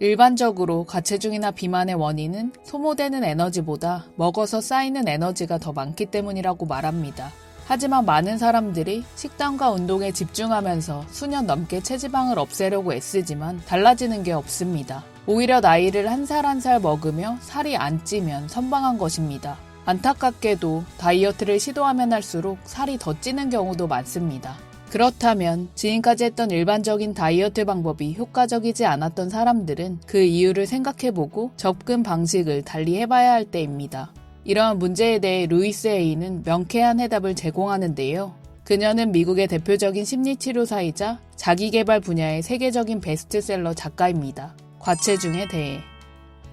일반적으로 가체중이나 비만의 원인은 소모되는 에너지보다 먹어서 쌓이는 에너지가 더 많기 때문이라고 말합니다. 하지만 많은 사람들이 식단과 운동에 집중하면서 수년 넘게 체지방을 없애려고 애쓰지만 달라지는 게 없습니다. 오히려 나이를 한 살 한살 먹으며 살이 안 찌면 선방한 것입니다. 안타깝게도 다이어트를 시도하면 할수록 살이 더 찌는 경우도 많습니다. 그렇다면 지금까지 했던 일반적인 다이어트 방법이 효과적이지 않았던 사람들은 그 이유를 생각해보고 접근 방식을 달리 해봐야 할 때입니다. 이러한 문제에 대해 루이스 A는 명쾌한 해답을 제공하는데요. 그녀는 미국의 대표적인 심리치료사이자 자기개발 분야의 세계적인 베스트셀러 작가입니다. 과체중에 대해.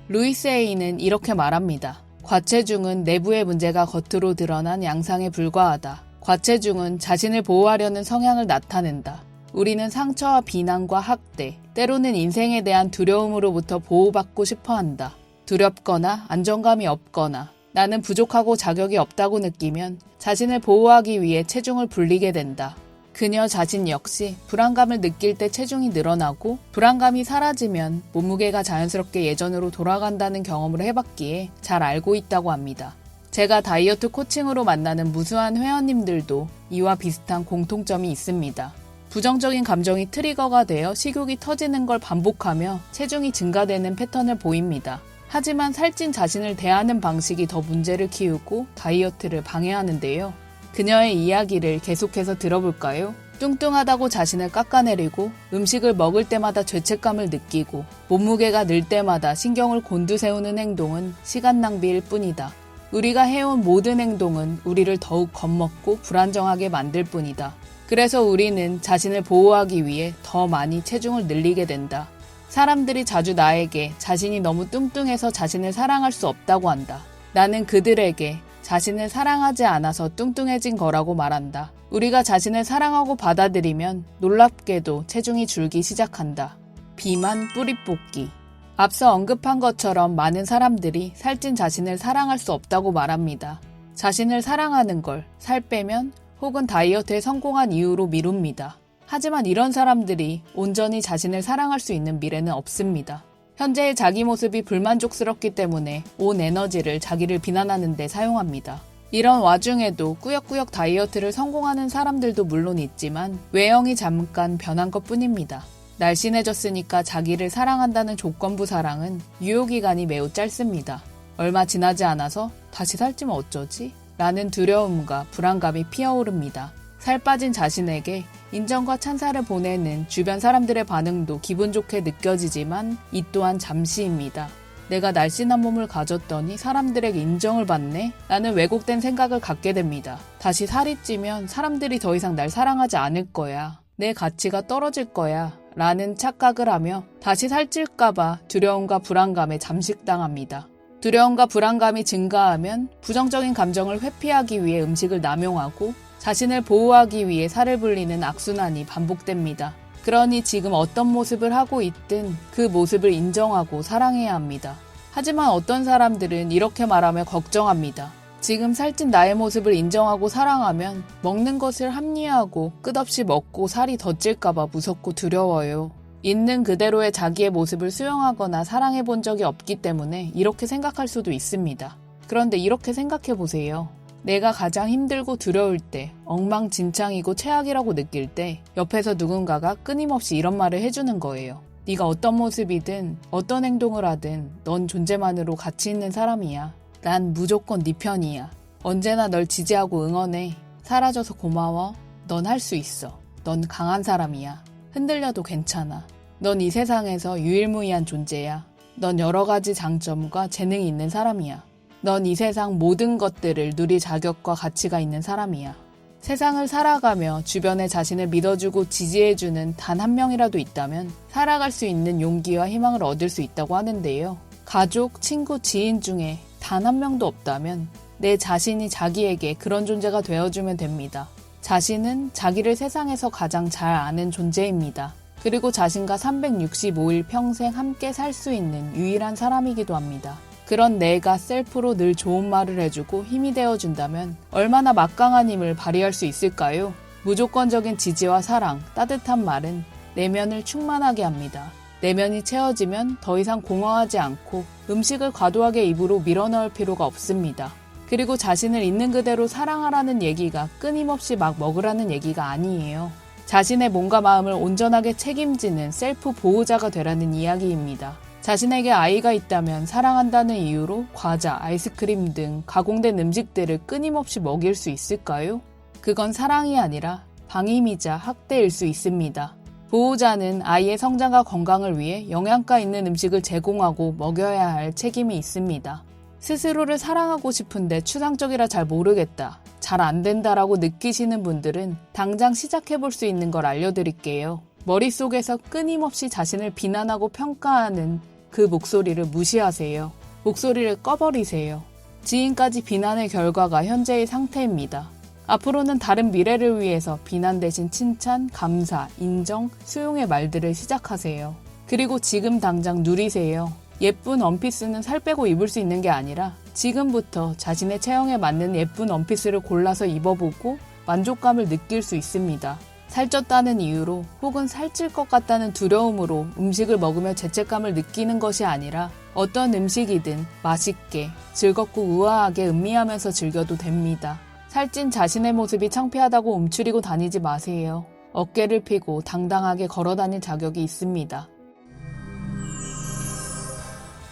루이스 A는 이렇게 말합니다. 과체중은 내부의 문제가 겉으로 드러난 양상에 불과하다. 과체중은 자신을 보호하려는 성향을 나타낸다. 우리는 상처와 비난과 학대, 때로는 인생에 대한 두려움으로부터 보호받고 싶어 한다. 두렵거나 안정감이 없거나 나는 부족하고 자격이 없다고 느끼면 자신을 보호하기 위해 체중을 불리게 된다. 그녀 자신 역시 불안감을 느낄 때 체중이 늘어나고 불안감이 사라지면 몸무게가 자연스럽게 예전으로 돌아간다는 경험을 해봤기에 잘 알고 있다고 합니다. 제가 다이어트 코칭으로 만나는 무수한 회원님들도 이와 비슷한 공통점이 있습니다. 부정적인 감정이 트리거가 되어 식욕이 터지는 걸 반복하며 체중이 증가되는 패턴을 보입니다. 하지만 살찐 자신을 대하는 방식이 더 문제를 키우고 다이어트를 방해하는데요. 그녀의 이야기를 계속해서 들어볼까요? 뚱뚱하다고 자신을 깎아내리고 음식을 먹을 때마다 죄책감을 느끼고 몸무게가 늘 때마다 신경을 곤두세우는 행동은 시간 낭비일 뿐이다. 우리가 해온 모든 행동은 우리를 더욱 겁먹고 불안정하게 만들 뿐이다. 그래서 우리는 자신을 보호하기 위해 더 많이 체중을 늘리게 된다. 사람들이 자주 나에게 자신이 너무 뚱뚱해서 자신을 사랑할 수 없다고 한다. 나는 그들에게 자신을 사랑하지 않아서 뚱뚱해진 거라고 말한다. 우리가 자신을 사랑하고 받아들이면 놀랍게도 체중이 줄기 시작한다. 비만 뿌리 뽑기. 앞서 언급한 것처럼 많은 사람들이 살찐 자신을 사랑할 수 없다고 말합니다. 자신을 사랑하는 걸 살 빼면 혹은 다이어트에 성공한 이유로 미룹니다. 하지만 이런 사람들이 온전히 자신을 사랑할 수 있는 미래는 없습니다. 현재의 자기 모습이 불만족스럽기 때문에 온 에너지를 자기를 비난하는 데 사용합니다. 이런 와중에도 꾸역꾸역 다이어트를 성공하는 사람들도 물론 있지만 외형이 잠깐 변한 것 뿐입니다. 날씬해졌으니까 자기를 사랑한다는 조건부 사랑은 유효기간이 매우 짧습니다. 얼마 지나지 않아서 다시 살찌면 어쩌지? 라는 두려움과 불안감이 피어오릅니다. 살 빠진 자신에게 인정과 찬사를 보내는 주변 사람들의 반응도 기분 좋게 느껴지지만 이 또한 잠시입니다. 내가 날씬한 몸을 가졌더니 사람들에게 인정을 받네? 라는 왜곡된 생각을 갖게 됩니다. 다시 살이 찌면 사람들이 더 이상 날 사랑하지 않을 거야. 내 가치가 떨어질 거야. 라는 착각을 하며 다시 살찔까봐 두려움과 불안감에 잠식당합니다. 두려움과 불안감이 증가하면 부정적인 감정을 회피하기 위해 음식을 남용하고 자신을 보호하기 위해 살을 불리는 악순환이 반복됩니다. 그러니 지금 어떤 모습을 하고 있든 그 모습을 인정하고 사랑해야 합니다. 하지만 어떤 사람들은 이렇게 말하며 걱정합니다. 지금 살찐 나의 모습을 인정하고 사랑하면 먹는 것을 합리화하고 끝없이 먹고 살이 더 찔까봐 무섭고 두려워요. 있는 그대로의 자기의 모습을 수용하거나 사랑해 본 적이 없기 때문에 이렇게 생각할 수도 있습니다. 그런데 이렇게 생각해 보세요. 내가 가장 힘들고 두려울 때, 엉망진창이고 최악이라고 느낄 때, 옆에서 누군가가 끊임없이 이런 말을 해주는 거예요. 네가 어떤 모습이든 어떤 행동을 하든 넌 존재만으로 가치 있는 사람이야. 난 무조건 네 편이야. 언제나 널 지지하고 응원해. 사라져서 고마워. 넌 할 수 있어. 넌 강한 사람이야. 흔들려도 괜찮아. 넌 이 세상에서 유일무이한 존재야. 넌 여러 가지 장점과 재능이 있는 사람이야. 넌 이 세상 모든 것들을 누릴 자격과 가치가 있는 사람이야. 세상을 살아가며 주변에 자신을 믿어주고 지지해주는 단 한 명이라도 있다면 살아갈 수 있는 용기와 희망을 얻을 수 있다고 하는데요. 가족, 친구, 지인 중에 단 한 명도 없다면 내 자신이 자기에게 그런 존재가 되어주면 됩니다. 자신은 자기를 세상에서 가장 잘 아는 존재입니다. 그리고 자신과 365일 평생 함께 살 수 있는 유일한 사람이기도 합니다. 그런 내가 셀프로 늘 좋은 말을 해주고 힘이 되어준다면 얼마나 막강한 힘을 발휘할 수 있을까요? 무조건적인 지지와 사랑, 따뜻한 말은 내면을 충만하게 합니다. 내면이 채워지면 더 이상 공허하지 않고 음식을 과도하게 입으로 밀어넣을 필요가 없습니다. 그리고 자신을 있는 그대로 사랑하라는 얘기가 끊임없이 막 먹으라는 얘기가 아니에요. 자신의 몸과 마음을 온전하게 책임지는 셀프 보호자가 되라는 이야기입니다. 자신에게 아이가 있다면 사랑한다는 이유로 과자, 아이스크림 등 가공된 음식들을 끊임없이 먹일 수 있을까요? 그건 사랑이 아니라 방임이자 학대일 수 있습니다. 보호자는 아이의 성장과 건강을 위해 영양가 있는 음식을 제공하고 먹여야 할 책임이 있습니다. 스스로를 사랑하고 싶은데 추상적이라 잘 모르겠다. 잘 안 된다라고 느끼시는 분들은 당장 시작해 볼 수 있는 걸 알려드릴게요. 머릿속에서 끊임없이 자신을 비난하고 평가하는 그 목소리를 무시하세요. 목소리를 꺼버리세요. 지금까지 비난의 결과가 현재의 상태입니다. 앞으로는 다른 미래를 위해서 비난 대신 칭찬, 감사, 인정, 수용의 말들을 시작하세요. 그리고 지금 당장 누리세요. 예쁜 원피스는 살 빼고 입을 수 있는 게 아니라 지금부터 자신의 체형에 맞는 예쁜 원피스를 골라서 입어보고 만족감을 느낄 수 있습니다. 살쪘다는 이유로 혹은 살찔 것 같다는 두려움으로 음식을 먹으며 죄책감을 느끼는 것이 아니라 어떤 음식이든 맛있게, 즐겁고 우아하게 음미하면서 즐겨도 됩니다. 살찐 자신의 모습이 창피하다고 움츠리고 다니지 마세요. 어깨를 펴고 당당하게 걸어 다닐 자격이 있습니다.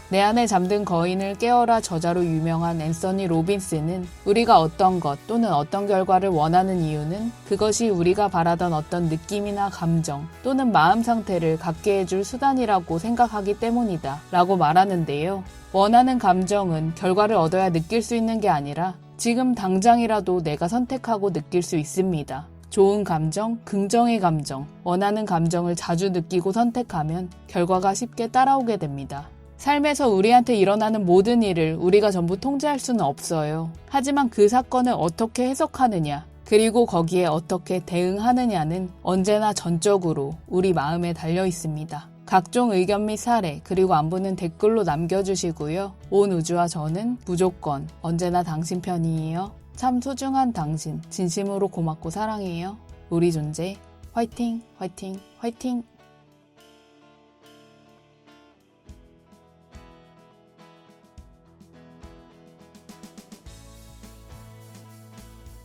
내 안에 잠든 거인을 깨어라 저자로 유명한 앤서니 로빈스는 우리가 어떤 것 또는 어떤 결과를 원하는 이유는 그것이 우리가 바라던 어떤 느낌이나 감정 또는 마음 상태를 갖게 해줄 수단이라고 생각하기 때문이다 라고 말하는데요. 원하는 감정은 결과를 얻어야 느낄 수 있는 게 아니라 지금 당장이라도 내가 선택하고 느낄 수 있습니다. 좋은 감정, 긍정의 감정, 원하는 감정을 자주 느끼고 선택하면 결과가 쉽게 따라오게 됩니다. 삶에서 우리한테 일어나는 모든 일을 우리가 전부 통제할 수는 없어요. 하지만 그 사건을 어떻게 해석하느냐, 그리고 거기에 어떻게 대응하느냐는 언제나 전적으로 우리 마음에 달려 있습니다. 각종 의견 및 사례, 그리고 안부는 댓글로 남겨주시고요. 온 우주와 저는 무조건 언제나 당신 편이에요. 참 소중한 당신, 진심으로 고맙고 사랑해요. 우리 존재, 화이팅, 화이팅, 화이팅!